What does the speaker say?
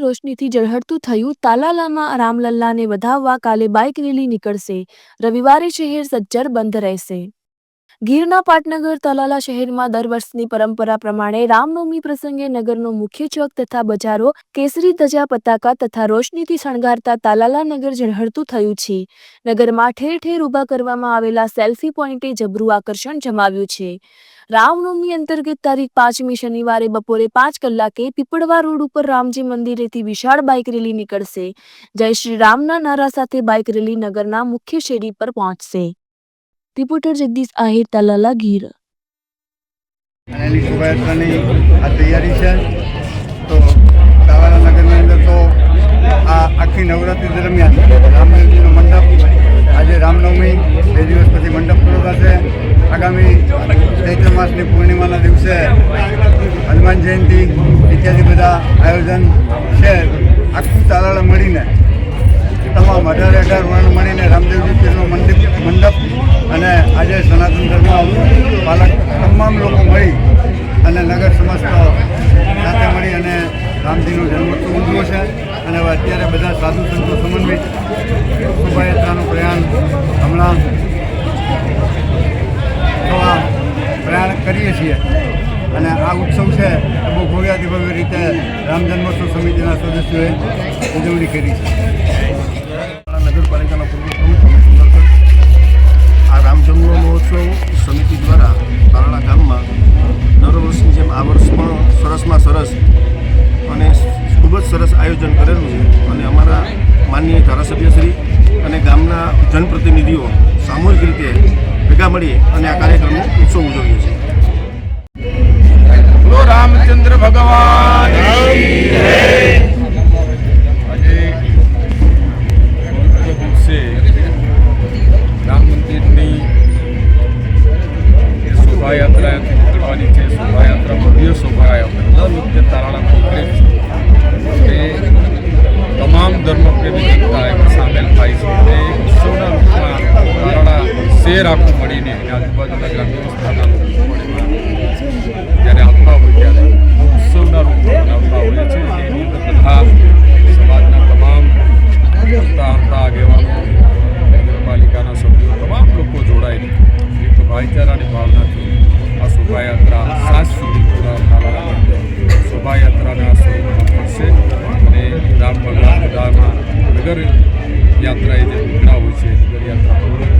રોશનીથી ઝળહળતું થયું. તાલાલામાં રામલલ્લાને વધાવવા કાલે બાઇક રેલી નીકળશે. રવિવારે શહેર સજ્જર બંધ રહેશે. ગીરના પાટનગર તલાલા શહેરમાં દર વર્ષની પરંપરા પ્રમાણે રામનવમી પ્રસંગે નગરનો મુખ્ય ચોક તથા બજારો, કેસરી ધજા પતાકા તથા રોશનીથી શણગારતા તાલાલા નગર ઝળહળતું થયું છે. નગરમાં ઠેર ઠેર ઊભા કરવામાં આવેલા સેલ્ફી પોઈન્ટે જબરું આકર્ષણ જમાવ્યું છે. રામનવમી અંતર્ગત તારીખ પાંચમી શનિવારે બપોરે પાંચ કલાકે પીપળવા રોડ ઉપર રામજી મંદિરેથી વિશાળ બાઇક રેલી નીકળશે. જય શ્રી રામના નારા સાથે બાઇક રેલી નગરના મુખ્ય શેરી પર પહોંચશે. રિપોર્ટર જગદીશ આહિર તાલાલા ગીર શોભાયાત્રાની આ તૈયારી છે. તો તાલાલા નગરની અંદર તો આ આખી નવરાત્રિ દરમિયાન રામનવમીનો મંડપ આજે રામનવમી, બે દિવસ પછી મંડપ પૂરો થશે. આગામી ચૈત્ર માસની પૂર્ણિમાના દિવસે હનુમાન જયંતિ, ઇત્યાદિ બધા આયોજન છે. આખું તાલાળા મળીને તમામ અઢાર અઢાર વર્ણ મળીને રામદેવજી પીરનો મંદિર મંડપ અને આજે સનાતન ધર્મ પાલક તમામ લોકો મળી અને નગર સમસ્ત સાથે મળી અને રામજીનો જન્મોત્સવ ઉજવો છે. અને હવે અત્યારે બધા સાધુ સંતો સમન્વિત શોભાયાત્રાનું પ્રયાણ હમણાં થવા પ્રયાણ કરીએ છીએ. અને આ ઉત્સવ છે બહુ ભવ્યાતિભવ્ય રીતે રામ જન્મોત્સવ સમિતિના સદસ્યોએ ઉજવણી કરી છે. ધારાસભ્યશ્રી અને ગામના જનપ્રતિનિધિઓ સામૂહિક રીતે ભેગા મળી અને આ કાર્યક્રમનો ઉત્સવ ઉજવીએ છીએ. રામચંદ્ર ભગવાન. આજે દિવસે રામ મંદિરની શોભાયાત્રા નીકળવાની છે શોભાયાત્રા ભવ્ય શોભાયાત્રા દર વખતે તારાળામાં નીકળે છે. તે તમામ ધર્મપ્રેમી જનતા સામેલ થાય છે. તે ઉત્સવના રૂપમાં તારાળા શેર આખું મળીને આજુબાજુના ગ્રામ્ય વિસ્તારના જ્યારે આવતા હોય ત્યારે ઉત્સવના રૂપમાં મનાવતા હોય છે. એની સમાજના તમામ હસતા હસતા આગેવાનો, નગરપાલિકાના સભ્યો, તમામ લોકો જોડાઈને એક ભાઈચારાની ભાવનાથી આ શોભાયાત્રા સાંજ સુધી પૂરા થવાના શોભાયાત્રાના સ્વરૂપમાં પડશે અને ભગવાન બધામાં નગર യാത്ര ചെയ്ത് ഗ്രൗണ്ട് ചെയ്ത് യാത്ര